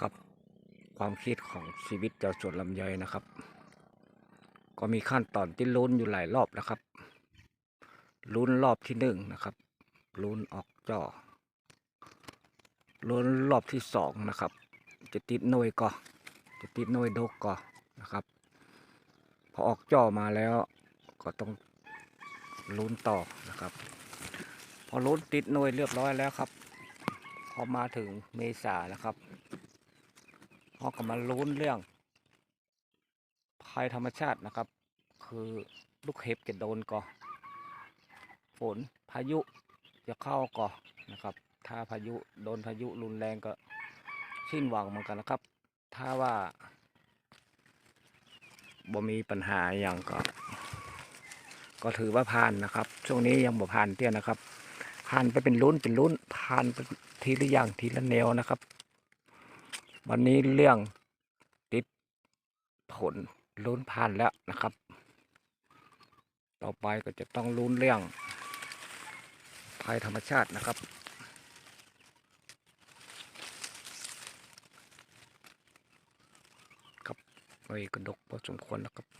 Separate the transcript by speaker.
Speaker 1: ครับความคิดของชีวิตเจ้าสวนลำไยนะครับ ก็มีขั้นตอนที่ลุ้นอยู่หลายรอบนะครับ ลุ้นรอบที่หนึ่งนะครับลุ้นออกจอลุ้นรอบที่สองนะครับ จะติดหน่วยก่อจะติดหน่วยดกก่อนะครับ พอออกจอมาแล้วก็ต้องลุ้นต่อนะครับ พอลุ้นติดหน่วยเรียบร้อยแล้วครับ พอมาถึงเมษาแล้วครับ พอก็มาลุ้นเรื่องภัยธรรมชาตินะครับ คือลูกเห็บจะโดนก่อฝนพายุจะเข้าก่อนะครับ ถ้าพายุโดนพายุรุนแรงก็สิ้นหวังเหมือนกันนะครับ ถ้าว่าบ่มีปัญหาอย่างก็ ก็ถือว่าผ่านนะครับ ช่วงนี้ยังบ่ผ่านเตี้ยนะครับ ผ่านไปเป็นลุ้นเป็นลุ้นผ่านไปทีละอย่างทีละแนวนะครับ วันนี้เรื่องติดผลลุ้นผ่านแล้วนะครับ ต่อไปก็จะต้องลุ้นเรื่องภัยธรรมชาตินะครับ ครับไปกระดกพอสมควรแล้วครับ